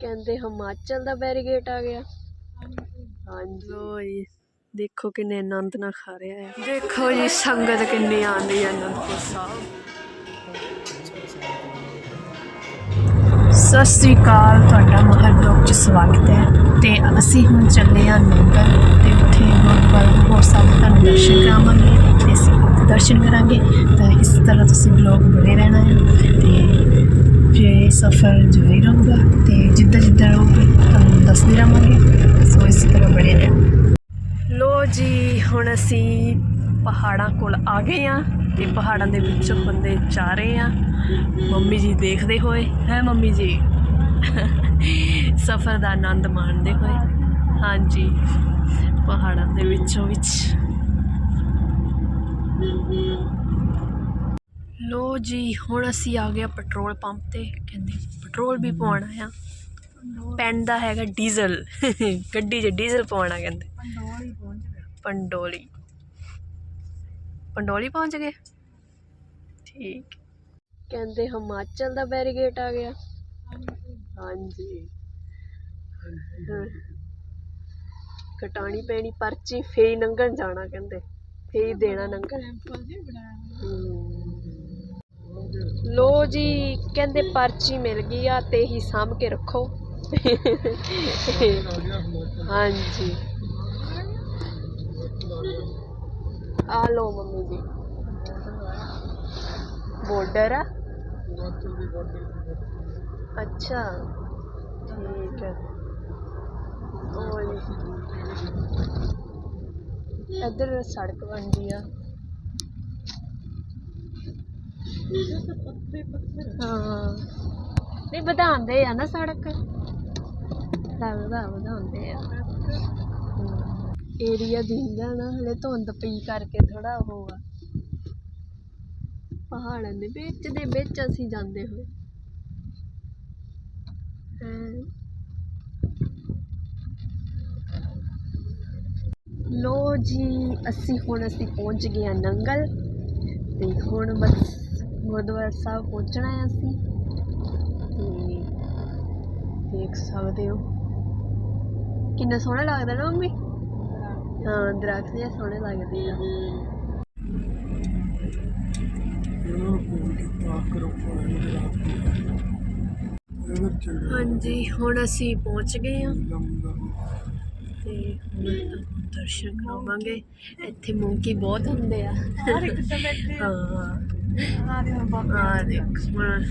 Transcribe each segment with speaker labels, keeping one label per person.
Speaker 1: ਕਹਿੰਦੇ ਹਿਮਾਚਲ ਦਾ ਬੈਰੀਗੇਟ ਆ ਗਿਆ। ਹਾਂਜੀ। ਲੋ ਜੀ, ਦੇਖੋ ਕਿੰਨੇ ਆਨੰਦ ਨਾਲ ਖਾ ਰਿਹਾ ਹੈ। ਦੇਖੋ ਜੀ, ਸੰਗਤ ਕਿੰਨੀ ਆਂਦੀ ਹੈ ਅਨੰਦਪੁਰ ਸਾਹਿਬ। ਸਤਿ ਸ੍ਰੀ ਅਕਾਲ, ਤੁਹਾਡਾ ਮਹਰ ਬਲੌਗ 'ਚ ਸਵਾਗਤ ਹੈ। ਤੇ ਅਸੀਂ ਹੁਣ ਚੱਲੇ ਹਾਂ ਨੰਗਲ ਤੇ ਉੱਥੇ ਗੁਰਦੁਆਰਾ ਹੋਰ ਸਾਹਿਬ ਤੁਹਾਨੂੰ ਦਰਸ਼ਨ ਕਰਾਵਾਂਗੇ। ਤੇ ਅਸੀਂ ਦਰਸ਼ਨ ਕਰਾਂਗੇ, ਤਾਂ ਇਸ ਤਰ੍ਹਾਂ ਤੁਸੀਂ ਬਲੌਗ ਬਣੇ ਰਹਿਣਾ ਹੈ। ਤੇ ਜੇ ਸਫ਼ਰ ਜਾਰੀ ਰਹੂਗਾ ਤੇ ਜਿੱਦਾਂ ਜਿੱਦਾਂ ਰਹੂਗਾ, ਤੁਹਾਨੂੰ ਦੱਸਦੇ ਰਹਾਂਗੇ। ਸੋ ਇਸ ਤਰ੍ਹਾਂ ਬਣੇ ਰਹਿਣਾ ਲੋ ਜੀ, ਹੁਣ ਅਸੀਂ ਪਹਾੜਾਂ ਕੋਲ ਆ ਗਏ ਆ ਤੇ ਪਹਾੜਾਂ ਦੇ ਵਿੱਚੋਂ ਬੰਦੇ ਜਾ ਰਹੇ ਆ ਮੰਮੀ ਜੀ ਦੇਖਦੇ ਹੋਏ, ਹੈ ਮੰਮੀ ਜੀ? ਸਫ਼ਰ ਦਾ ਆਨੰਦ ਮਾਣਦੇ ਹੋਏ। ਹਾਂਜੀ, ਪਹਾੜਾਂ ਦੇ ਵਿੱਚੋਂ ਵਿੱਚ। ਲੋ ਜੀ ਹੁਣ ਅਸੀਂ ਆ ਗਏ ਪੈਟਰੋਲ ਪੰਪ ਤੇ ਕਹਿੰਦੇ ਪੈਟਰੋਲ ਵੀ ਪਵਾਉਣਾ ਆ। ਪੈਂਦਾ ਹੈਗਾ ਡੀਜ਼ਲ। ਗੱਡੀ 'ਚ ਡੀਜ਼ਲ ਪਵਾਉਣਾ ਕਹਿੰਦੇ। ਪੰਡੋਲੀ ਪੰਡੋਲੀ ਪਹੁੰਚ ਗਏ? ਠੀਕ। ਕਹਿੰਦੇ ਹਿਮਾਚਲ ਦਾ ਬੈਰੀਗੇਟ ਆ ਗਿਆ। ਹਾਂਜੀ। ਕਟਾਣੀ ਪੈਣੀ ਪਰਚੀ ਫੇਈ ਨੰਗਣ ਜਾਣਾ ਕਹਿੰਦੇ। ਫੇਈ ਦੇਣਾ ਨੰਗਣ ਲੋ ਜੀ, ਕਹਿੰਦੇ ਪਰਚੀ ਮਿਲ ਗਈ ਆ, ਤੇ ਹੀ ਸਾਂਭ ਕੇ ਰੱਖੋ। ਹਾਂਜੀ। ਆ ਲੋ ਮੰਮੀ ਜੀ। ਬਾਰਡਰ ਆ? ਅੱਛਾ, ਠੀਕ ਹੈ ਓਏ ਇੱਧਰ ਸੜਕ ਬਣਦੀ ਆ। ਹਾਂ। ਨਹੀਂ ਵਧਾਉਂਦੇ ਆ ਨਾ ਸੜਕ। ਲੱਗਦਾ ਵਧਾਉਂਦੇ ਆ। ਏਰੀਆ ਦਿੰਦਾ ਨਾ ਹਲੇ ਧੁੰਦ ਪਈ ਕਰਕੇ ਥੋੜਾ ਉਹ ਆ। ਪਹਾੜਾਂ ਦੇ ਵਿੱਚ ਦੇ ਵਿੱਚ ਅਸੀਂ ਜਾਂਦੇ ਹੋਏ। ਲੋ ਜੀ, ਅਸੀਂ ਹੁਣ ਅਸੀਂ ਪਹੁੰਚ ਗਏ ਹਾਂ ਨੰਗਲ। ਤੇ ਹੁਣ ਬਸ ਗੁਰਦੁਆਰਾ ਸਾਹਿਬ ਪਹੁੰਚਣਾ ਹੈ ਅਸੀਂ। ਤੇ ਦੇਖ ਸਕਦੇ ਹੋ। ਕਿੰਨਾ ਸੋਹਣਾ ਲੱਗਦਾ ਨਾ ਮੰਮੀ? ਹਾਂ ਦਰਖਤ ਜਿਹੇ ਸੋਹਣੇ ਲੱਗਦੇ ਆ। ਹਾਂਜੀ ਹੁਣ ਅਸੀਂ ਪਹੁੰਚ ਗਏ ਹਾਂ। ਤੇ ਹੁਣ ਦਰਸ਼ਨ ਕਰਾਵਾਂਗੇ। ਇੱਥੇ ਮੌਂਕੀ ਬਹੁਤ ਹੁੰਦੇ ਆ। ਹਾਂ। ਆ ਦੇਖ ਹੁਣ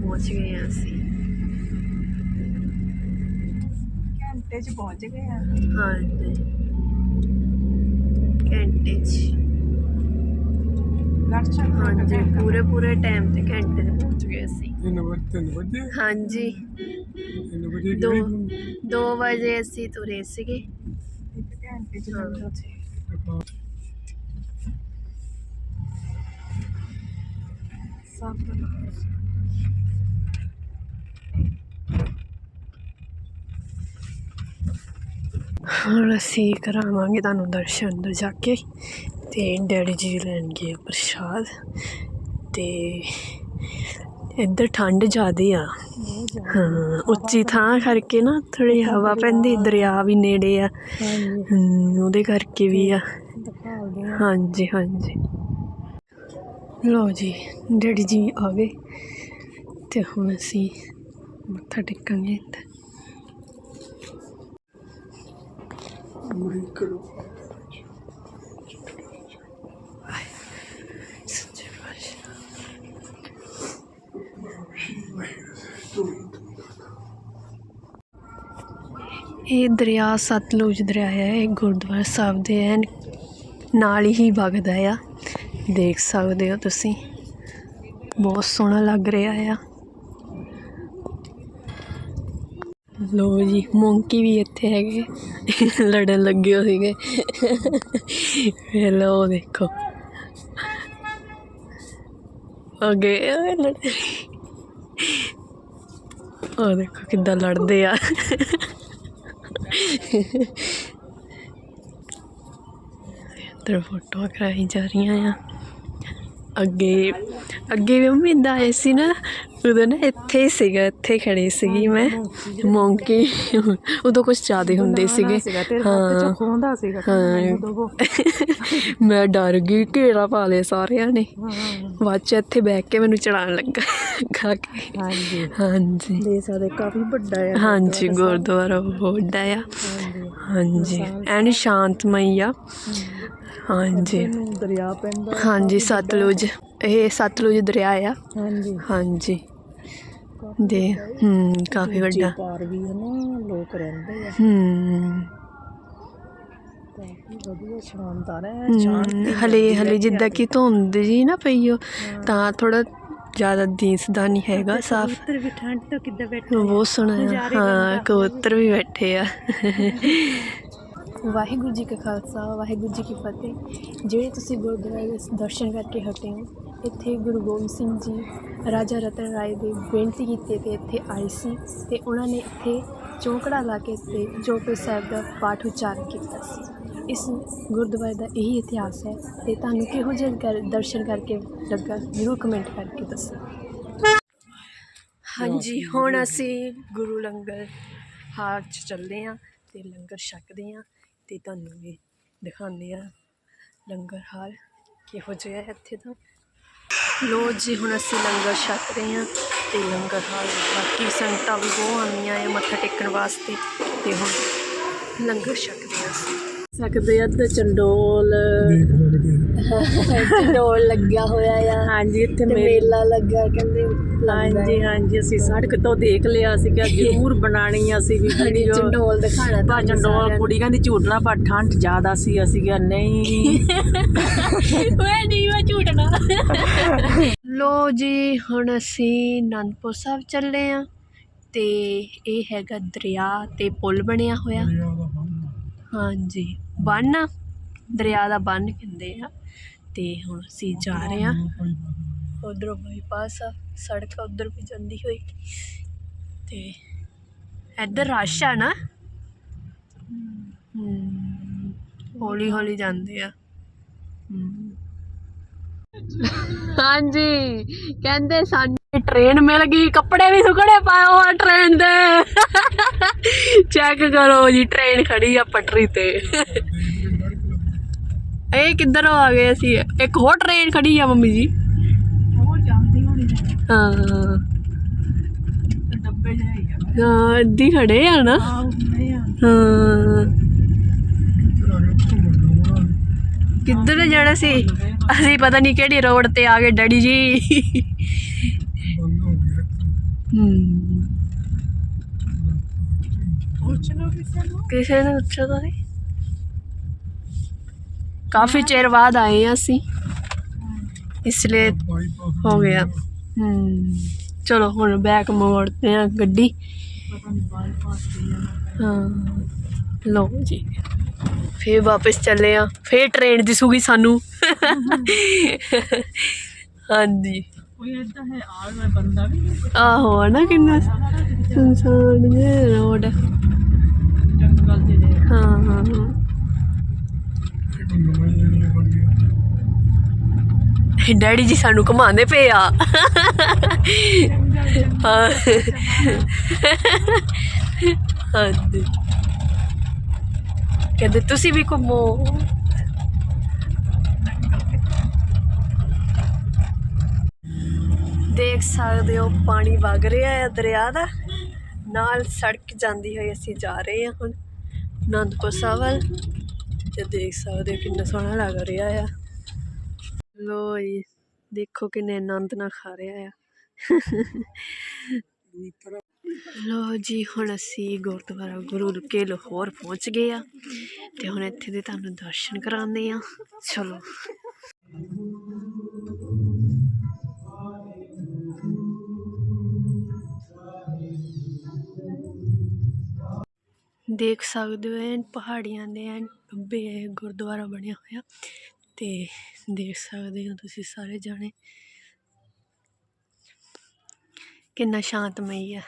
Speaker 1: ਪਹੁੰਚ ਗਏ ਹਾਂ ਅਸੀਂ
Speaker 2: ਘੰਟੇ ਚ ਪਹੁੰਚ ਗਏ ਆ
Speaker 1: ਹਾਂਜੀ ਘੰਟੇ 'ਚ ਹਾਂਜੀ ਪੂਰੇ ਪੂਰੇ ਟਾਈਮ ਤੇ ਘੰਟੇ 'ਚ ਪਹੁੰਚ ਗਏ ਅਸੀਂ
Speaker 3: ਤਿੰਨ ਵਜੇ ਤਿੰਨ ਵਜੇ
Speaker 1: ਹਾਂਜੀ
Speaker 3: ਤਿੰਨ ਵਜੇ
Speaker 1: ਦੋ
Speaker 3: ਗਏ
Speaker 1: 2 ਵਜੇ ਅਸੀਂ ਤੁਰੇ ਸੀਗੇ।
Speaker 2: ਇੱਕ ਘੰਟੇ ਚ
Speaker 1: ਹਾਂ। ਹੁਣ ਅਸੀਂ ਕਰਾਵਾਂਗੇ ਤੁਹਾਨੂੰ ਦਰਸ਼ਨ ਅੰਦਰ ਜਾ ਕੇ ਤੇ ਡੈਡੀ ਜੀ ਲੈਣਗੇ ਪ੍ਰਸ਼ਾਦ ਤੇ ਇੱਧਰ ਠੰਡ ਜ਼ਿਆਦੇ ਆ। ਹਾਂ ਉੱਚੀ ਥਾਂ ਕਰਕੇ ਨਾ ਥੋੜੀ ਹਵਾ ਪੈਂਦੀ ਦਰਿਆ ਵੀ ਨੇੜੇ ਆ। ਉਹਦੇ ਕਰਕੇ ਵੀ ਆ। ਹਾਂਜੀ ਹਾਂਜੀ। ਲੋ ਜੀ, ਡੈਡੀ ਜੀ ਆ ਗਏ ਤੇ ਹੁਣ ਅਸੀਂ ਮੱਥਾ ਟੇਕਾਂਗੇ ਤੇ
Speaker 3: ਕਰੋ
Speaker 1: ਇਹ ਦਰਿਆ ਸਤਲੁਜ ਦਰਿਆ ਹੈ, ਇਹ ਗੁਰਦੁਆਰਾ ਸਾਹਿਬ ਦੇ ਐਨ ਨਾਲ ਹੀ ਵਗਦਾ ਆ। ਦੇਖ ਸਕਦੇ ਹੋ ਤੁਸੀਂ। ਬਹੁਤ ਸੋਹਣਾ ਲੱਗ ਰਿਹਾ ਆ। ਲੋ ਜੀ ਮੌਂਕੀ ਵੀ ਇੱਥੇ ਹੈਗੇ। ਲੜਨ ਲੱਗੇ ਹੋ ਸੀਗੇ। ਲੋ ਦੇਖੋ। ਅਗੇ ਲੜ ਉਹ ਦੇਖੋ ਕਿੱਦਾਂ ਲੜਦੇ ਆ। ਇੱਧਰ ਫੋਟੋਆਂ ਕਰਾਈ ਜਾ ਰਹੀਆਂ ਆ। ਅੱਗੇ ਅੱਗੇ ਵੀ ਮੰਮੀ ਏਦਾਂ ਆਏ ਸੀ ਨਾ ਉਦੋਂ ਨਾ ਇੱਥੇ ਹੀ ਸੀਗਾ ਇੱਥੇ ਖੜੀ ਸੀਗੀ ਮੈਂ ਮੌਂਕੀ। ਉਦੋਂ ਕੁਝ ਜ਼ਿਆਦਾ ਹੁੰਦੇ ਸੀਗੇ। ਹਾਂ।
Speaker 2: ਖੋਂਦਾ ਸੀਗਾ
Speaker 1: ਮੈਂ ਡਰ ਗਈ ਘੇਰਾ ਪਾ ਲਿਆ ਸਾਰਿਆਂ ਨੇ। ਬਾਅਦ ਚ ਇੱਥੇ ਬੈਠ ਕੇ ਮੈਨੂੰ ਚੜਾਉਣ ਲੱਗਾ ਖਾ ਕੇ।
Speaker 2: ਹਾਂਜੀ।
Speaker 1: ਹਾਂਜੀ।
Speaker 2: ਦੇ ਸਕਦੇ ਕਾਫੀ ਵੱਡਾ ਆ।
Speaker 1: ਹਾਂਜੀ ਗੁਰਦੁਆਰਾ ਬਹੁਤ ਵੱਡਾ ਆ। ਹਾਂਜੀ। ਐਨ ਸ਼ਾਂਤਮਈ ਆ। ਹਾਂਜੀ।
Speaker 2: ਨੂੰ ਦਰਿਆ ਪੈਂਦਾ
Speaker 1: ਹਾਂਜੀ ਸਤਲੁਜ। ਇਹ ਸਤਲੁਜ ਦਰਿਆ ਆ।
Speaker 2: ਹਾਂਜੀ।
Speaker 1: ਹਾਂਜੀ। ਦੇ ਹੂੰ। ਕਾਫੀ ਵੱਡਾ।
Speaker 2: ਪਾਰ ਵੀ ਹੈ ਨਾ ਲੋਕ ਰਹਿੰਦੇ ਆ।
Speaker 1: ਹੂੰ।
Speaker 2: ਕਾਫੀ ਵਧੀਆ ਸ਼ਾਨਦਾਰ ਹੈ
Speaker 1: ਹੂੰ, ਹਲੇ ਹਲੇ ਜਿੱਦਾਂ ਕਿ ਧੁੰਦ ਜੀ ਨਾ ਪਈ ਤਾਂ ਥੋੜਾ ਜ਼ਿਆਦਾ ਦੀਸਦਾ ਨਹੀਂ ਹੈਗਾ ਸਾਫ਼।
Speaker 2: ਉੱਤਰ ਵੀ ਠੰਡ ਤੋਂ ਕਿੱਦਾਂ ਬੈਠੇ
Speaker 1: ਬਹੁਤ ਸੋਹਣਾ ਹਾਂ ਕਬੂਤਰ ਵੀ ਬੈਠੇ ਆ। ਵਾਹਿਗੁਰੂ ਜੀ ਕਾ ਖਾਲਸਾ, ਵਾਹਿਗੁਰੂ ਜੀ ਕੀ ਫਤਿਹ। ਜਿਹੜੇ ਤੁਸੀਂ ਗੁਰਦੁਆਰੇ ਦੇ ਦਰਸ਼ਨ ਕਰਕੇ ਹਟੇ ਹੋ, ਇੱਥੇ ਗੁਰੂ ਗੋਬਿੰਦ ਸਿੰਘ ਜੀ, ਰਾਜਾ ਰਤਨ ਰਾਏ ਦੇ ਬੇਨਤੀ ਕੀਤੀ ਤੇ ਇੱਥੇ ਆਏ ਸੀ ਤੇ ਉਹਨਾਂ ਨੇ ਇੱਥੇ ਚੌਂਕੜਾ ਲਾ ਕੇ ਤੇ ਜੋਪੇ ਸਾਹਿਬ ਦਾ ਪਾਠ ਉਚਾਰਨ ਕੀਤਾ ਸੀ। ਇਸ ਗੁਰਦੁਆਰੇ ਦਾ ਇਹੀ ਇਤਿਹਾਸ ਹੈ ਤੇ ਤੁਹਾਨੂੰ ਕਿਹੋ ਜਿਹਾ ਕਰ- ਦਰਸ਼ਨ ਕਰਕੇ ਲੱਗਾ, ਜ਼ਰੂਰ ਕਮੈਂਟ ਕਰਕੇ ਦੱਸੋ। ਹਾਂਜੀ, ਹੁਣ ਅਸੀਂ ਗੁਰੂ ਲੰਗਰ ਹਾਰ 'ਚ ਚੱਲਦੇ ਹਾਂ ਤੇ ਲੰਗਰ ਛਕਦੇ ਹਾਂ। ਅਤੇ ਤੁਹਾਨੂੰ ਵੀ ਦਿਖਾਉਂਦੇ ਹਾਂ ਲੰਗਰ ਹਾਲ ਕਿਹੋ ਜਿਹਾ ਹੈ ਇੱਥੇ ਦਾ। ਲੋ ਜੀ, ਹੁਣ ਅਸੀਂ ਲੰਗਰ ਛਕ ਰਹੇ ਹਾਂ ਤੇ ਲੰਗਰ ਹਾਲ ਬਾਕੀ ਸੰਗਤਾਂ ਵੀ ਬਹੁਤ ਆਉਂਦੀਆਂ ਆ ਮੱਥਾ ਟੇਕਣ ਵਾਸਤੇ ਤੇ ਹੁਣ ਲੰਗਰ ਛਕਦੇ ਹਾਂ ਸਕਦੇ ਆ ਤੇ ਚੰਡੋਲ ਚੰਡੋਲ ਲੱਗਿਆ ਹੋਇਆ ਆ
Speaker 2: ਹਾਂਜੀ ਇੱਥੇ
Speaker 1: ਤੇ ਮੇਲਾ ਲੱਗਾ ਕਹਿੰਦੇ
Speaker 2: ਹਾਂਜੀ ਹਾਂਜੀ ਅਸੀਂ ਸੜਕ ਤੋਂ ਦੇਖ ਲਿਆ ਸੀ ਕਿ ਜ਼ਰੂਰ ਬਣਾਣੀ ਆ ਅਸੀਂ ਵੀ ਵੀਡੀਓ
Speaker 1: ਚੰਡੋਲ ਦਿਖਾਣਾ
Speaker 2: ਭਾਜਨ ਡੋਲ ਕੁੜੀ ਕਹਿੰਦੀ ਨਾ ਪਰ ਠੰਡ ਜ਼ਿਆਦਾ ਸੀ ਅਸੀਂ ਕਿਹਾ ਨਹੀਂ।
Speaker 1: ਓਏ ਨਹੀਂ ਮੈਂ ਝੂਟਣਾ। ਲੋ ਜੀ ਹੁਣ ਅਸੀਂ ਅਨੰਦਪੁਰ ਸਾਹਿਬ ਚੱਲੇ ਆ ਤੇ ਇਹ ਹੈਗਾ ਦਰਿਆ ਤੇ ਪੁਲ ਬਣਿਆ ਹੋਇਆ। ਹਾਂਜੀ ਬੰਨ ਆ, ਦਰਿਆ ਦਾ ਬੰਨ ਕਹਿੰਦੇ ਆ। ਤੇ ਹੁਣ ਅਸੀਂ ਜਾ ਰਹੇ ਆ
Speaker 3: ਬਾਬਾ
Speaker 1: ਉਧਰੋਂ ਬਾਈਪਾਸ ਆ ਸੜਕ ਉਧਰ ਵੀ ਜਾਂਦੀ ਹੋਈ ਤੇ ਇੱਧਰ ਰਸ਼ ਆ ਨਾ? ਹੌਲੀ ਹੌਲੀ ਜਾਂਦੇ ਆ। ਹਮ। ਹਾਂਜੀ ਕਹਿੰਦੇ ਸਾਨੂੰ ਟ੍ਰੇਨ ਮਿਲ ਗਈ ਕੱਪੜੇ ਵੀ ਸੁਕੜੇ ਪਾਏ ਹੋਏ ਟ੍ਰੇਨ ਦੇ। ਚੈੱਕ ਕਰੋ ਜੀ ਟ੍ਰੇਨ ਖੜੀ ਆ ਪਟਰੀ ਤੇ। ਇਹ ਕਿੱਧਰ ਆ ਗਏ ਅਸੀਂ? ਇੱਕ ਹੋਰ ਟ੍ਰੇਨ ਖੜੀ ਆ ਮੰਮੀ ਜੀ।
Speaker 2: ਜਾਂਦੀ ਹੋਣੀ
Speaker 1: ਹਾਂ।
Speaker 2: ਡੱਬੇ
Speaker 1: ਹਾਂ ਇੱਦੀ ਖੜੇ ਆ ਨਾ। ਹਾਂ
Speaker 3: ਕਿੱਧਰ
Speaker 1: ਜਾਣਾ ਸੀ? ਅਸੀਂ ਪਤਾ ਨਹੀਂ ਕਿਹੜੀ ਰੋਡ ਤੇ ਆ ਗਏ ਡੈਡੀ ਜੀ।
Speaker 3: ਹੋ
Speaker 2: ਪੁੱਛ ਕਿਸੇ ਨੂੰ।
Speaker 1: ਪੁੱਛਿਆ ਤਾਂ ਨਹੀਂ ਕਾਫੀ ਚਿਰ ਬਾਅਦ ਆਏ ਆ ਅਸੀਂ। ਇਸ ਲਈ ਹੋ ਗਿਆ। ਹਮ ਚਲੋ ਹੁਣ ਬੈਕ ਮੋੜਦੇ ਆ ਗੱਡੀ। ਹਾਂ ਲਓ ਜੀ। ਫੇਰ ਵਾਪਸ ਚੱਲੇ ਆ ਫੇਰ ਟ੍ਰੇਨ ਦਿਸੂਗੀ ਸਾਨੂੰ। ਹਾਂਜੀ।
Speaker 2: ਕੋਈ ਹੈ ਬੰਦਾ ਵੀ
Speaker 1: ਆਹੋ ਹੈ ਨਾ ਕਿੰਨਾ ਰੋਡ।
Speaker 2: ਜੰਗਲ ਦੇ ਦੇ
Speaker 1: ਹਾਂ ਹਾਂ ਹਾਂ
Speaker 3: ਇੱਕ ਨਵਾਂ ਏਰੀਆ ਬਣ ਗਿਆ
Speaker 1: ਡੈਡੀ ਜੀ ਸਾਨੂੰ ਘੁਮਾਉਂਦੇ ਪਏ ਆ। ਹਾਂਜੀ। ਕਹਿੰਦੇ, ਤੁਸੀਂ ਵੀ ਘੁੰਮੋ। ਦੇਖ ਸਕਦੇ ਹੋ, ਪਾਣੀ ਵਗ ਰਿਹਾ ਹੈ ਦਰਿਆ ਦਾ। ਨਾਲ ਸੜਕ ਜਾਂਦੀ ਹੋਈ ਅਸੀਂ ਜਾ ਰਹੇ ਹਾਂ ਹੁਣ, ਅਨੰਦਪੁਰ ਸਾਹਿਬ ਵੱਲ। ਤੇ ਦੇਖ ਸਕਦੇ ਹੋ ਕਿੰਨਾ ਸੋਹਣਾ ਲੱਗ ਰਿਹਾ ਆ। ਲੋ ਜੀ, ਦੇਖੋ ਕਿੰਨੇ ਆਨੰਦ ਨਾਲ ਖਾ ਰਿਹਾ ਆ। ਲੋ ਜੀ, ਹੁਣ ਅਸੀਂ ਗੁਰਦੁਆਰਾ ਗੁਰੂ ਕੇ ਲਾਹੌਰ ਪਹੁੰਚ ਗਏ ਆ ਤੇ ਹੁਣ ਇੱਥੇ ਦੇ ਤੁਹਾਨੂੰ ਦਰਸ਼ਨ ਕਰਾਉਂਦੇ ਆ। ਚਲੋ। ਦੇਖ ਸਕਦੇ ਹੋ ਪਹਾੜੀਆਂ ਦੇ ਐਨ ਖੱਬੇ ਗੁਰਦੁਆਰਾ ਬਣਿਆ ਹੋਇਆ। ਅਤੇ ਦੇਖ ਸਕਦੇ ਹੋ ਤੁਸੀਂ ਸਾਰੇ ਜਾਣੇ। ਕਿੰਨਾ ਸ਼ਾਂਤਮਈ ਆ।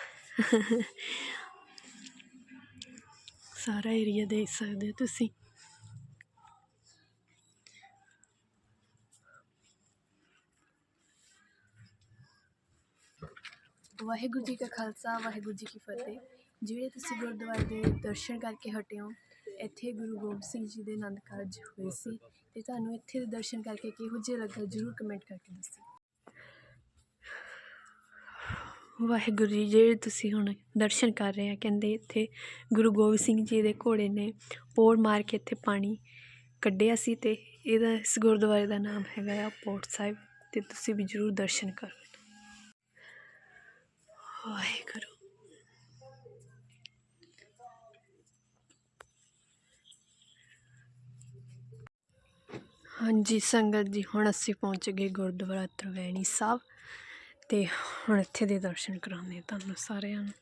Speaker 1: ਸਾਰਾ ਏਰੀਆ ਦੇਖ ਸਕਦੇ ਹੋ ਤੁਸੀਂ। ਵਾਹਿਗੁਰੂ ਜੀ ਕਾ ਖਾਲਸਾ, ਵਾਹਿਗੁਰੂ ਜੀ ਕੀ ਫਤਿਹ। ਜਿਹੜੇ ਤੁਸੀਂ ਗੁਰਦੁਆਰੇ ਦੇ ਦਰਸ਼ਨ ਕਰਕੇ ਹਟੇ ਹੋ, ਇੱਥੇ ਗੁਰੂ ਗੋਬਿੰਦ ਸਿੰਘ ਜੀ ਦੇ ਆਨੰਦ ਕਾਰਜ ਹੋਏ ਸੀ। ਅਤੇ ਤੁਹਾਨੂੰ ਇੱਥੇ ਦੇ ਦਰਸ਼ਨ ਕਰਕੇ ਕਿਹੋ ਜਿਹਾ ਲੱਗਾ, ਜਰੂਰ ਕਮੈਂਟ ਕਰਕੇ ਦੱਸੋ। ਵਾਹਿਗੁਰੂ ਜੀ, ਜਿਹੜੇ ਤੁਸੀਂ ਹੁਣ ਦਰਸ਼ਨ ਕਰ ਰਹੇ ਆ, ਕਹਿੰਦੇ ਇੱਥੇ ਗੁਰੂ ਗੋਬਿੰਦ ਸਿੰਘ ਜੀ ਦੇ ਘੋੜੇ ਨੇ ਪੋੜ ਮਾਰ ਕੇ ਇੱਥੇ ਪਾਣੀ ਕੱਢਿਆ ਸੀ ਤੇ ਇਹਦਾ ਇਸ ਗੁਰਦੁਆਰੇ ਦਾ ਨਾਮ ਹੈਗਾ ਆ ਪੋਰਟ ਸਾਹਿਬ ਤੇ ਤੁਸੀਂ ਵੀ ਜਰੂਰ ਦਰਸ਼ਨ ਕਰੋ। ਵਾਹਿਗੁਰੂ। ਹਾਂਜੀ, ਸੰਗਤ ਜੀ, ਹੁਣ ਅਸੀਂ ਪਹੁੰਚ ਗਏ ਗੁਰਦੁਆਰਾ ਤਰਵੈਣੀ ਸਾਹਿਬ ਤੇ ਹੁਣ ਇੱਥੇ ਦੇ ਦਰਸ਼ਨ ਕਰਾਉਂਦੇ ਤੁਹਾਨੂੰ ਸਾਰਿਆਂ ਨੂੰ।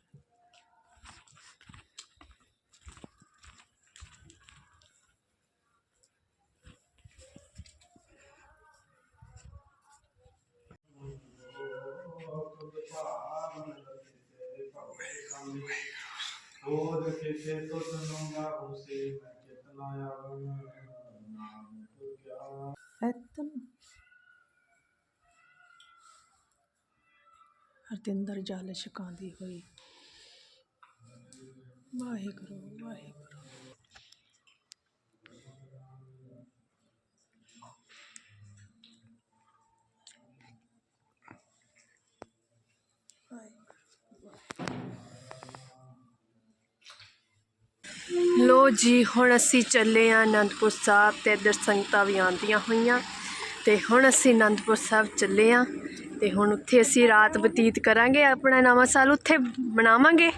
Speaker 3: ਉਹ ਕਿਤੇ ਤੋਂ ਸੁਣੂਗਾ ਉਸੇ ਮੈਂ ਕਿਤਨਾ ਆਵਨ ਕਿਆ
Speaker 2: ਐਤਨ ਹਰਦਿੰਦਰ ਜਲ ਛਕਾਉਂਦੀ ਹੋਈ। ਵਾਹਿਗੁਰੂ ਵਾਹਿਗੁਰੂ।
Speaker 1: ਲੋ ਜੀ, ਹੁਣ ਅਸੀਂ ਚੱਲੇ ਆ ਅਨੰਦਪੁਰ ਸਾਹਿਬ ਤੇ ਇੱਧਰ ਸੰਗਤਾਂ ਵੀ ਆਉਂਦੀਆਂ ਹੋਈਆਂ। ਤੇ ਹੁਣ ਅਸੀਂ ਅਨੰਦਪੁਰ ਸਾਹਿਬ ਚੱਲੇ ਆ ਤੇ ਹੁਣ ਉੱਥੇ ਅਸੀਂ ਰਾਤ ਬਤੀਤ ਕਰਾਂਗੇ ਆਪਣਾ ਨਵਾਂ ਸਾਲ। ਉੱਥੇ ਬਣਾਵਾਂਗੇ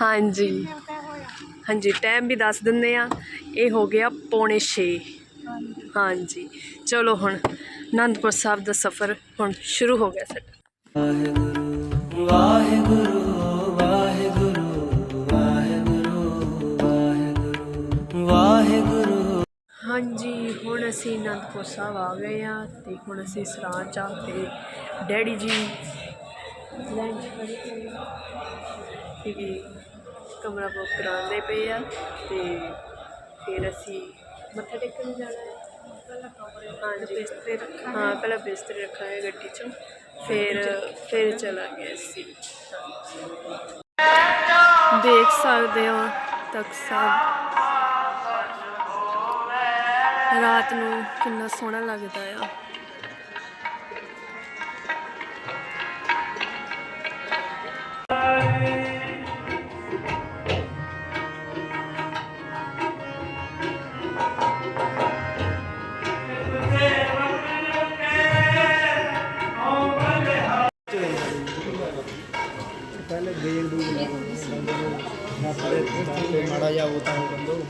Speaker 1: ਹਾਂਜੀ। ਹਾਂਜੀ ਟਾਈਮ ਵੀ ਦੱਸ ਦਿੰਦੇ ਆ। ਇਹ ਹੋ ਗਿਆ ਪੌਣੇ 6 ਹਾਂਜੀ। ਚਲੋ ਹੁਣ ਅਨੰਦਪੁਰ ਸਾਹਿਬ ਦਾ ਸਫ਼ਰ ਹੁਣ ਸ਼ੁਰੂ ਹੋ ਗਿਆ ਸਾਡਾ।
Speaker 4: ਵਾਹਿਗੁਰੂ ਵਾਹਿਗੁਰੂ। ਵਾਹਿਗੁਰੂ।
Speaker 1: ਹਾਂਜੀ, ਹੁਣ ਅਸੀਂ ਅਨੰਦਪੁਰ ਸਾਹਿਬ ਆ ਗਏ ਆ ਤੇ ਹੁਣ ਅਸੀਂ ਸਰਾਂ ਜਾ ਤੇ ਡੈਡੀ ਜੀ ਲੰਚ ਕਰੀ ਕਿ ਕਮਰਾ ਬੁੱਕ ਕਰਾਉਂਦੇ ਪਏ ਆ ਤੇ ਫਿਰ ਅਸੀਂ ਮੱਥਾ ਟੇਕਣ ਜਾਣਾ ਹੈ। ਹਾਂਜੀ, ਬਿਸਤਰੇ ਰੱਖਾਂਗੇ ਹਾਂ, ਪਹਿਲਾਂ ਬਿਸਤਰੇ ਰੱਖਾਂਗੇ ਗੱਡੀ 'ਚੋਂ। ਫਿਰ ਫਿਰ ਚਲਾਂਗੇ ਅਸੀਂ। ਦੇਖ ਸਕਦੇ ਹੋ ਤਖਤ ਸਾਹਿਬ ਰਾਤ ਨੂੰ ਕਿੰਨਾ ਸੋਹਣਾ ਲੱਗਦਾ ਆ।
Speaker 4: ਮਾੜਾ ਜਾ ਉਹ ਤਾਂ ਹੋ ਬੰਦੋ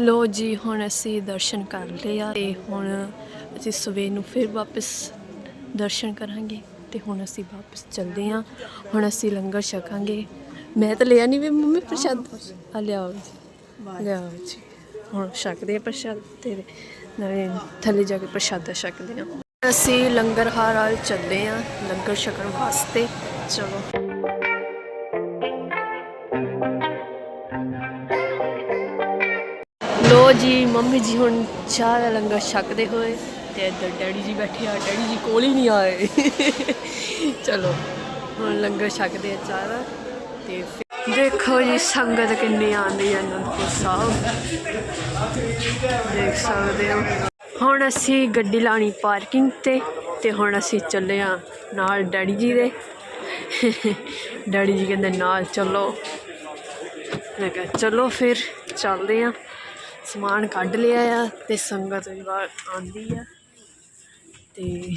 Speaker 1: ਲੋ ਜੀ, ਹੁਣ ਅਸੀਂ ਦਰਸ਼ਨ ਕਰ ਲਏ ਆ ਤੇ ਹੁਣ ਅਸੀਂ ਸਵੇਰ ਨੂੰ ਫਿਰ ਵਾਪਸ ਦਰਸ਼ਨ ਕਰਾਂਗੇ ਤੇ ਹੁਣ ਅਸੀਂ ਵਾਪਸ ਚੱਲਦੇ ਆ ਹੁਣ ਅਸੀਂ ਲੰਗਰ ਛਕਾਂਗੇ। ਮੈਂ ਤਾਂ ਲਿਆ ਨਹੀਂ ਵੀ ਮੰਮੀ ਪ੍ਰਸ਼ਾਦ। ਆ ਲਿਆਓ ਜੀ। ਲਿਆਓ ਜੀ। ਹੁਣ ਛਕਦੇ ਆ ਪ੍ਰਸ਼ਾਦ ਤੇ ਨਵੇਂ ਥੱਲੇ ਜਾ ਕੇ ਪ੍ਰਸ਼ਾਦਾ ਛਕਦੇ ਆ ਅਸੀਂ ਲੰਗਰ ਹਾਰ ਵਾਲ ਚੱਲਦੇ ਆ ਲੰਗਰ ਛਕਣ ਵਾਸਤੇ। ਚਲੋ। ਲੋ ਜੀ ਮੰਮੀ ਜੀ ਹੁਣ ਚਾਹ ਦਾ ਲੰਗਰ ਛਕਦੇ ਹੋਏ ਤੇ ਇੱਧਰ ਡੈਡੀ ਜੀ ਬੈਠੇ ਆ ਡੈਡੀ ਜੀ ਕੋਲ ਹੀ ਨਹੀਂ ਆਏ। ਚਲੋ ਹੁਣ ਲੰਗਰ ਛਕਦੇ ਆ ਚਾਹ ਦਾ। ਤੇ ਦੇਖੋ ਜੀ ਸੰਗਤ ਕਿੰਨੀ ਆਉਂਦੀ ਹੈ ਅਨੰਦਪੁਰ ਸਾਹਿਬ। ਦੇਖ ਸਕਦੇ ਹੋ। ਹੁਣ ਅਸੀਂ ਗੱਡੀ ਲਾਣੀ ਪਾਰਕਿੰਗ ਤੇ ਤੇ ਹੁਣ ਅਸੀਂ ਚੱਲੇ ਆ ਨਾਲ ਡੈਡੀ ਜੀ ਦੇ। ਡੈਡੀ ਜੀ ਕਹਿੰਦੇ ਨਾਲ ਚੱਲੋ। ਮੈਂ ਕਿਹਾ ਚਲੋ ਫਿਰ ਚੱਲਦੇ ਆ ਸਮਾਨ ਕੱਢ ਲਿਆ ਆ ਤੇ ਸੰਗਤ ਵੀ ਬਾਹਰ ਆਂਦੀ ਆ। ਤੇ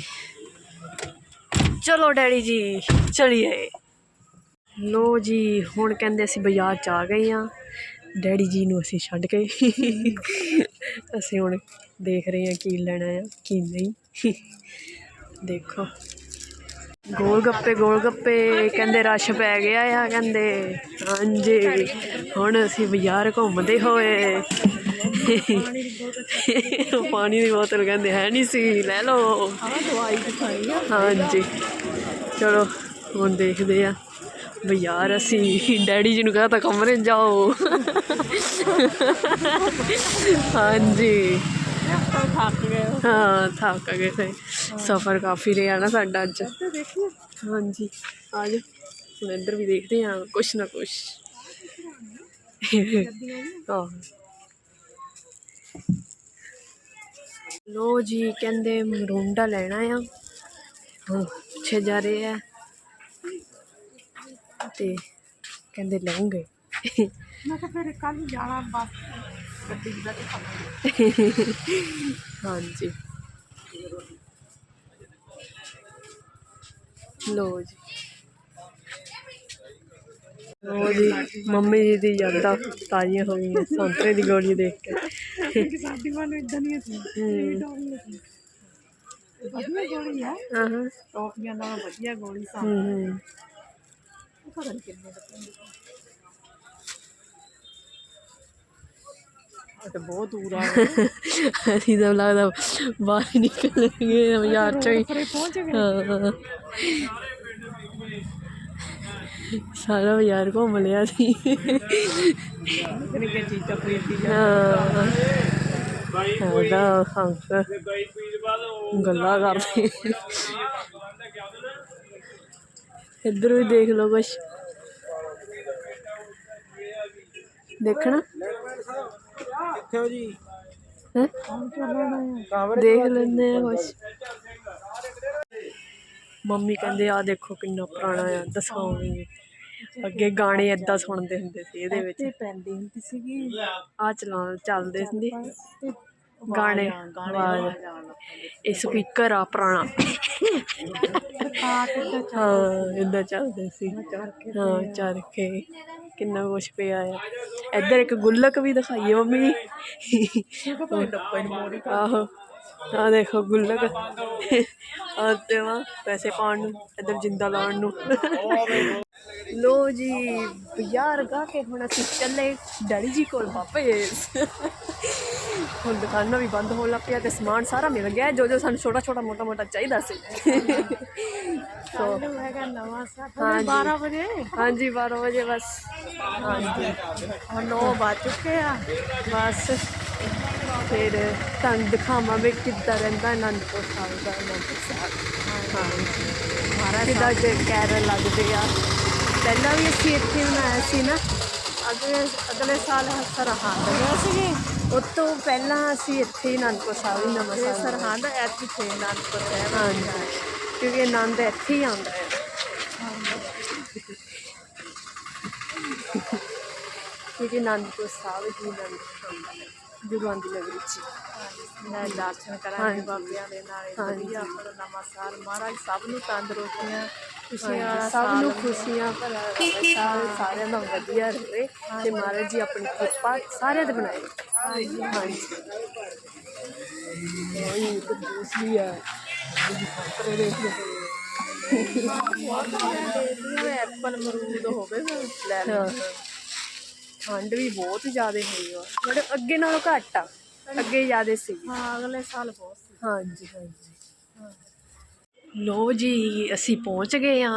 Speaker 1: ਚਲੋ ਡੈਡੀ ਜੀ, ਚਲੀਏ। ਲੋ ਜੀ ਹੁਣ ਕਹਿੰਦੇ ਅਸੀਂ ਬਾਜ਼ਾਰ ਚ ਆ ਗਏ ਆ ਡੈਡੀ ਜੀ ਨੂੰ ਅਸੀਂ ਛੱਡ ਕੇ। ਅਸੀਂ ਹੁਣ ਦੇਖ ਰਹੇ ਆ ਕੀ ਲੈਣਾ ਆ ਕੀ ਨਹੀਂ। ਦੇਖੋ। ਗੋਲ ਗੱਪੇ ਗੋਲ ਗੱਪੇ ਕਹਿੰਦੇ ਰਸ਼ ਪੈ ਗਿਆ ਆ ਕਹਿੰਦੇ। ਹਾਂਜੀ ਹੁਣ ਅਸੀਂ ਬਾਜ਼ਾਰ ਘੁੰਮਦੇ ਹੋਏ। ਪਾਣੀ ਦੀ ਬੋਤਲ ਕਹਿੰਦੇ ਹੈ ਨਹੀਂ ਸੀ ਲੈ ਲਓ।
Speaker 2: ਆਹ ਦਵਾਈ ਦਿਖਾਈ ਆ।
Speaker 1: ਹਾਂਜੀ। ਚਲੋ ਹੁਣ ਦੇਖਦੇ ਆ। ਵੀ ਯਾਰ, ਅਸੀਂ ਡੈਡੀ ਜੀ ਨੂੰ ਕਹਾ ਤਾਂ ਕਮਰੇ ਜਾਓ। ਹਾਂਜੀ।
Speaker 2: ਥੱਕ ਗਏ
Speaker 1: ਹਾਂ, ਥੱਕ ਗਏ ਤੇ ਸਫ਼ਰ ਕਾਫੀ ਰਿਹਾ ਨਾ ਸਾਡਾ ਅੱਜ। ਹਾਂਜੀ, ਆ ਜਾਓ। ਹੁਣ ਇੱਧਰ ਵੀ ਦੇਖਦੇ ਆ ਕੁਛ ਨਾ ਕੁਛ। ਆਹ। ਲੋ ਜੀ, ਕਹਿੰਦੇ ਮਰੂੰਡਾ ਲੈਣਾ ਆ ਹੁਣ ਪਿੱਛੇ ਜਾ ਰਹੇ ਆ। ਤੇ ਕਹਿੰਦੇ ਲਵਾਂਗੇ
Speaker 2: ਮੈਂ ਤਾਂ ਫਿਰ ਕੱਲ ਜਾਣਾ ਬਸ ਗੱਡੀ ਦਾ ਤੇ
Speaker 1: ਹਾਂਜੀ। ਲੋ ਜੀ। ਲੋ ਜੀ ਮੰਮੀ ਜੀ ਦੀ ਯਾਦਾਂ ਤਾਜ਼ੀਆਂ ਹੋ ਗਈਆਂ ਸੰਤਰੇ ਦੀ ਗੋਲੀ ਦੇਖ ਕੇ।
Speaker 2: ਸਾਡੀ ਵਾਲ ਇਦਾਂ ਨਹੀਂ ਸੀ
Speaker 1: ਹੂੰ।
Speaker 2: ਵਧੀਆ ਗੋਲੀ ਆ।
Speaker 1: ਹਾਂ ਹਾਂ।
Speaker 2: ਟੌਫੀਆਂ ਨਾਲ ਵਧੀਆ ਗੋਲੀ ਸਾ
Speaker 1: ਹੂੰ ਹੂੰ।
Speaker 2: ਪਤਾ ਨਹੀਂ ਕਿੰਨੇ ਦਾ ਪੈਂਦਾ ਤੇ ਬਹੁਤ ਦੂਰ ਆ
Speaker 1: ਅਸੀਂ ਤਾਂ ਲੱਗਦਾ ਬਾਹਰ ਹੀ ਨਿਕਲ ਗਏ ਬਾਜ਼ਾਰ ਚੋਂ ਹੀ
Speaker 2: ਪਰੇ ਪਹੁੰਚ ਗਏ।
Speaker 1: ਹਾਂ। ਸਾਰਾ ਬਾਜ਼ਾਰ ਘੁੰਮ ਲਿਆ ਸੀ।
Speaker 2: ਕਿੰਨੇ ਕਿ ਚੀਜ਼ਾਂ ਖਰੀਦੀ
Speaker 1: ਹਾਂ ਉਹਦਾ ਹੰਕ ਗੱਲਾਂ ਕਰਦੇ। ਇੱਧਰ ਵੀ ਦੇਖ ਲਓ ਕੁਛ। ਦੇਖਣਾ?
Speaker 5: ਕਿੱਥੇ ਹੋ ਜੀ?
Speaker 1: ਹੈ? ਦੇਖ ਲੈਂਦੇ ਆ ਕੁਛ। ਮੰਮੀ ਕਹਿੰਦੇ ਆ ਦੇਖੋ ਕਿੰਨਾ ਪੁਰਾਣਾ ਆ ਦਿਖਾਉਣਗੇ ਅੱਗੇ ਗਾਣੇ ਏਦਾਂ ਸੁਣਦੇ ਹੁੰਦੇ ਸੀ ਇਹਦੇ ਵਿੱਚ।
Speaker 2: ਤੇ ਪੈਂਦੀ ਹੁੰਦੀ ਸੀਗੀ।
Speaker 1: ਆ ਚਲਾ ਚੱਲਦੇ ਹੁੰਦੇ ਗਾਣੇ ਇਹ ਸਪੀਕਰ ਆ ਪੁਰਾਣਾ। ਹਾਂ ਇਦਾਂ ਚੱਲਦੇ ਸੀ? ਹਾਂ ਚਰਖੇ ਕਿੰਨਾ ਕੁਛ ਪਿਆ ਆ। ਇੱਧਰ ਇੱਕ ਗੁੱਲਕ ਵੀ ਦਿਖਾਈਏ ਮੰਮੀ। ਆਹੋ। ਆ ਦੇਖੋ ਗੁੱਲਕ। ਆ ਤੇ ਵਾ ਪੈਸੇ ਪਾਉਣ ਨੂੰ ਇੱਧਰ ਜਿੰਦਾ ਲਾਉਣ ਨੂੰ। ਲੋ ਜੀ ਬਾਜ਼ਾਰ ਗਾ ਕੇ ਹੁਣ ਅਸੀਂ ਚੱਲੇ ਡੈਡੀ ਜੀ ਕੋਲ ਵਾਪਸ। ਹੁਣ ਦੁਕਾਨਾਂ ਵੀ ਬੰਦ ਹੋਣ ਲੱਗ ਪਿਆ ਤੇ ਸਮਾਨ ਸਾਰਾ ਮਿਲ ਗਿਆ। ਜੋ ਜੋ ਸਾਨੂੰ ਛੋਟਾ ਛੋਟਾ ਮੋਟਾ ਮੋਟਾ ਚਾਹੀਦਾ ਸੀ। ਸੋ
Speaker 2: ਕੱਲ ਹੈਗਾ ਨਵਾਂ ਸਾਲ
Speaker 1: ਹਾਂਜੀ।
Speaker 2: 12 ਵਜੇ?
Speaker 1: ਹਾਂਜੀ 12 ਵਜੇ ਬਸ। ਹਾਂਜੀ।
Speaker 2: ਹੁਣ 9 ਵੱਜ ਚੁੱਕੇ ਆ।
Speaker 1: ਬਸ। ਫਿਰ ਤੁਹਾਨੂੰ ਦਿਖਾਵਾਂ ਵੀ ਕਿੱਦਾਂ ਰਹਿੰਦਾ ਅਨੰਦਪੁਰ ਸਾਹਿਬ ਦਾ ਅਨੰਦਪੁਰ ਸਾਹਿਬ। ਹਾਂ ਮਾਰਾ ਕਿੱਦਾਂ ਜੇ ਕੈਰਲ ਲੱਗਦੇ ਆ। ਪਹਿਲਾਂ ਵੀ ਅਸੀਂ ਇੱਥੇ ਬਣਾਇਆ ਸੀ ਨਾ ਅਗਲੇ ਅਗਲੇ ਸਾਲ ਸਰਹੰਦ
Speaker 2: ਗਏ ਸੀਗੇ
Speaker 1: ਉਸ ਤੋਂ ਪਹਿਲਾਂ ਅਸੀਂ ਇੱਥੇ ਅਨੰਦਪੁਰ ਸਾਹਿਬ ਹੀ ਨਵਾਂ
Speaker 2: ਸਰਹੰਦ ਐਤਕੀ ਥੇ ਨਾਨਕਪੁਰ ਸਾਹਿਬ
Speaker 1: ਹਾਂਜੀ। ਕਿਉਂਕਿ ਆਨੰਦ ਇੱਥੇ ਹੀ ਆਉਂਦਾ ਹੈ। ਕਿਉਂਕਿ ਅਨੰਦਪੁਰ ਸਾਹਿਬ ਹੀ ਆਨੰਦ ਆਉਂਦਾ ਹੈ। ਗੁਰੂਆਂ ਦੀ ਨਗਰੀ ਚ।
Speaker 2: ਮੈਂ ਦਰਸ਼ਨ ਕਰਾਂਗੇ। ਬਾਬਿਆਂ ਦੇ ਨਾਲ। ਵਧੀਆ ਆਪਣਾ ਨਵਾਂ ਸਾਲ। ਮਹਾਰਾਜ ਸਭ ਨੂੰ ਤੰਦਰੁਸਤੀਆਂ ਖੁਸ਼ੀਆਂ
Speaker 1: ਸਭ
Speaker 2: ਸਾਲ
Speaker 1: ਨੂੰ ਖੁਸ਼ੀਆਂ ਭਲਾ ਰਹੇ ਸਾਰੇ ਸਾਰਿਆਂ ਦਾ ਵਧੀਆ ਰਹੇ ਤੇ ਮਹਾਰਾਜ ਜੀ ਆਪਣੀ ਕਿਰਪਾ ਸਾਰਿਆਂ ਤੇ ਬਣਾਏ। ਹਾਂਜੀ। ਹਾਂਜੀ। ਇਹ ਤਾਂ ਦੂਸਰੀ ਆ। ਇਹ ਸੰਤਰੇ ਦੇ
Speaker 2: ਜਿਵੇਂ ਐਪਲ ਮਰੂਦ ਹੋਵੇ ਲੈ ਲਓ।
Speaker 1: ਠੰਡ ਵੀ ਬਹੁਤ ਜ਼ਿਆਦਾ ਹੋਈ ਆ। ਬੜੇ ਅੱਗੇ ਨਾਲੋਂ ਘੱਟ ਆ। ਅੱਗੇ ਜ਼ਿਆਦਾ ਸੀ।
Speaker 2: ਹਾਂ ਅਗਲੇ ਸਾਲ ਬਹੁਤ ਸੀ।
Speaker 1: ਹਾਂਜੀ ਹਾਂਜੀ। ਲੋ ਜੀ ਅਸੀਂ ਪਹੁੰਚ ਗਏ ਆ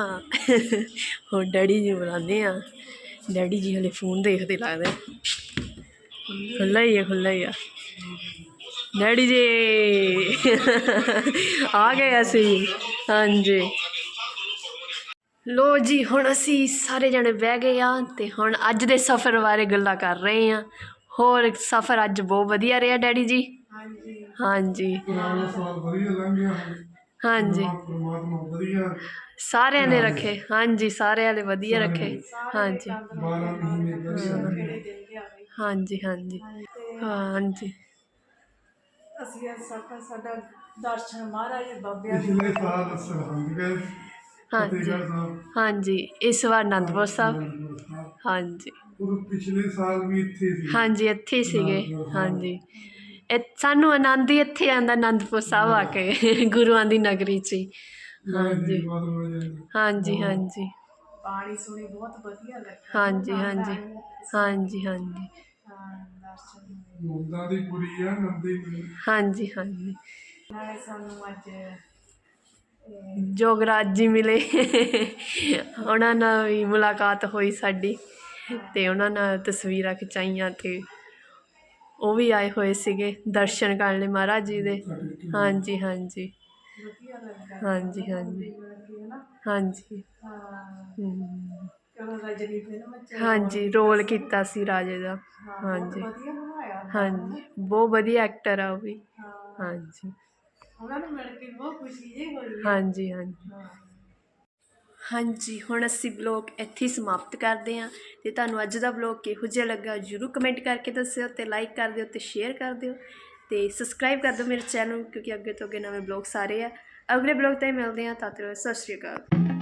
Speaker 1: ਹੁਣ ਡੈਡੀ ਜੀ ਬੁਲਾਉਂਦੇ ਆ ਡੈਡੀ ਜੀ ਹਲੇ ਫੋਨ ਦੇਖਦੇ ਲੱਗਦੇ ਖੁੱਲਾ ਹੀ ਆ ਖੁੱਲਾ ਹੀ ਆ। ਡੈਡੀ ਜੀ ਆ ਗਏ ਅਸੀਂ। ਹਾਂਜੀ। ਲੋ ਜੀ ਹੁਣ ਅਸੀਂ ਸਾਰੇ ਜਣੇ ਬਹਿ ਗਏ ਆ ਤੇ ਹੁਣ ਅੱਜ ਦੇ ਸਫ਼ਰ ਬਾਰੇ ਗੱਲਾਂ ਕਰ ਰਹੇ ਆ ਹੋਰ ਸਫ਼ਰ ਅੱਜ ਬਹੁਤ ਵਧੀਆ ਰਿਹਾ ਡੈਡੀ ਜੀ।
Speaker 2: ਹਾਂਜੀ।
Speaker 1: ਹਾਂਜੀ।
Speaker 3: ਪੁਰਾਣਾ ਸਾਲ ਵਧੀਆ ਲੰਘ ਗਿਆ
Speaker 1: ਹਾਂਜੀ
Speaker 3: ਪਰਮਾਤਮਾ ਵਧੀਆ
Speaker 1: ਸਾਰਿਆਂ ਨੇ ਰੱਖੇ। ਹਾਂਜੀ ਸਾਰਿਆਂ ਨੇ ਵਧੀਆ ਰੱਖੇ। ਹਾਂਜੀ।
Speaker 3: 12 ਮਹੀਨੇ ਵਧੀਆ ਲੰਘੇ
Speaker 1: ਹਾਂਜੀ ਹਾਂਜੀ। ਹਾਂਜੀ।
Speaker 2: ਅਸੀਂ ਅੱਜ ਸਾਡਾ ਸਾਡਾ ਦਰਸ਼ਨ ਮਹਾਰਾਜ ਬਾਬਿਆਂ ਦੇ
Speaker 3: ਪਿਛਲੇ ਸਾਲ ਸਰਹੰਦ ਗਏ
Speaker 1: ਹਾਂਜੀ।
Speaker 3: ਫਤਿਹਗੜ੍ਹ ਸਾਹਿਬ।
Speaker 1: ਹਾਂਜੀ ਇਸ ਵਾਰ ਅਨੰਦਪੁਰ ਸਾਹਿਬ।
Speaker 3: ਅਨੰਦਪੁਰ ਸਾਹਿਬ।
Speaker 1: ਹਾਂਜੀ।
Speaker 3: ਉਹ ਪਿਛਲੇ ਸਾਲ ਵੀ ਇੱਥੇ ਸੀ।
Speaker 1: ਹਾਂਜੀ ਇੱਥੇ ਹੀ ਸੀਗੇ ਹਾਂਜੀ। ਇਹ ਸਾਨੂੰ ਆਨੰਦ ਹੀ ਇੱਥੇ ਆਂਦਾ ਅਨੰਦਪੁਰ ਸਾਹਿਬ ਆ ਕੇ ਗੁਰੂਆਂ ਦੀ ਨਗਰੀ 'ਚ ਹੀ। ਹਾਂਜੀ। ਹਾਂਜੀ ਹਾਂਜੀ।
Speaker 2: ਬਾਣੀ ਸੁਣੀ ਬਹੁਤ ਵਧੀਆ ਲੱਗੀ।
Speaker 1: ਹਾਂਜੀ ਹਾਂਜੀ। ਹਾਂਜੀ ਹਾਂਜੀ।
Speaker 2: ਹਾਂ ਦਰਸ਼ਨ
Speaker 3: ਮੁੰਡਾ ਦੀ ਕੁੜੀ ਆ ਨੰਦੀ ਦੀ
Speaker 1: ਹਾਂਜੀ ਹਾਂਜੀ।
Speaker 2: ਨਾਲੇ ਸਾਨੂੰ ਅੱਜ
Speaker 1: ਜੋਗਰਾਜ ਜੀ ਮਿਲੇ। ਉਹਨਾਂ ਨਾਲ ਵੀ ਮੁਲਾਕਾਤ ਹੋਈ ਸਾਡੀ। ਤੇ ਉਹਨਾਂ ਨਾਲ ਤਸਵੀਰਾਂ ਖਿਚਾਈਆਂ ਤੇ ਉਹ ਵੀ ਆਏ ਹੋਏ ਸੀਗੇ ਦਰਸ਼ਨ ਕਰਨ ਲਈ ਮਹਾਰਾਜ ਜੀ ਦੇ। ਹਾਂਜੀ ਹਾਂਜੀ। ਹਾਂਜੀ ਹਾਂਜੀ। ਹਾਂਜੀ। ਹਮ,
Speaker 2: ਚਲੋ
Speaker 1: ਹਾਂਜੀ ਰੋਲ ਕੀਤਾ ਸੀ ਰਾਜੇ ਦਾ। ਹਾਂਜੀ।
Speaker 2: ਵਧੀਆ ਬਣਾਇਆ
Speaker 1: ਹਾਂਜੀ ਬਹੁਤ ਵਧੀਆ ਐਕਟਰ ਆ ਉਹ ਵੀ।
Speaker 2: ਹਾਂ
Speaker 1: ਹਾਂਜੀ।
Speaker 2: ਉਹਨਾਂ ਨੂੰ ਮਿਲ ਕੇ ਬਹੁਤ ਖੁਸ਼ੀ ਜਿਹੀ ਹੋਈ।
Speaker 1: ਹਾਂਜੀ ਹਾਂਜੀ।
Speaker 2: ਹਾਂ
Speaker 1: ਹਾਂਜੀ, ਹੁਣ ਅਸੀਂ ਬਲੌਗ ਇੱਥੇ ਹੀ ਸਮਾਪਤ ਕਰਦੇ ਹਾਂ ਤੇ ਤੁਹਾਨੂੰ ਅੱਜ ਦਾ ਬਲੌਗ ਕਿਹੋ ਜਿਹਾ ਲੱਗਾ ਜਰੂਰ ਕਮੈਂਟ ਕਰਕੇ ਦੱਸਿਓ ਤੇ ਲਾਈਕ ਕਰ ਦਿਓ ਤੇ ਸ਼ੇਅਰ ਕਰ ਦਿਓ ਤੇ ਸਬਸਕ੍ਰਾਈਬ ਕਰ ਦਿਓ ਮੇਰੇ ਚੈਨਲ ਕਿਉਂਕਿ ਅੱਗੇ ਤੋਂ ਅੱਗੇ ਨਵੇਂ ਬਲੌਗ ਸਾਰੇ ਆ। ਅਗਲੇ ਬਲੌਗ ਤੇ ਮਿਲਦੇ ਹਾਂ ਤਾਂ ਤੱਕ ਸਤਿ ਸ਼੍ਰੀ ਅਕਾਲ।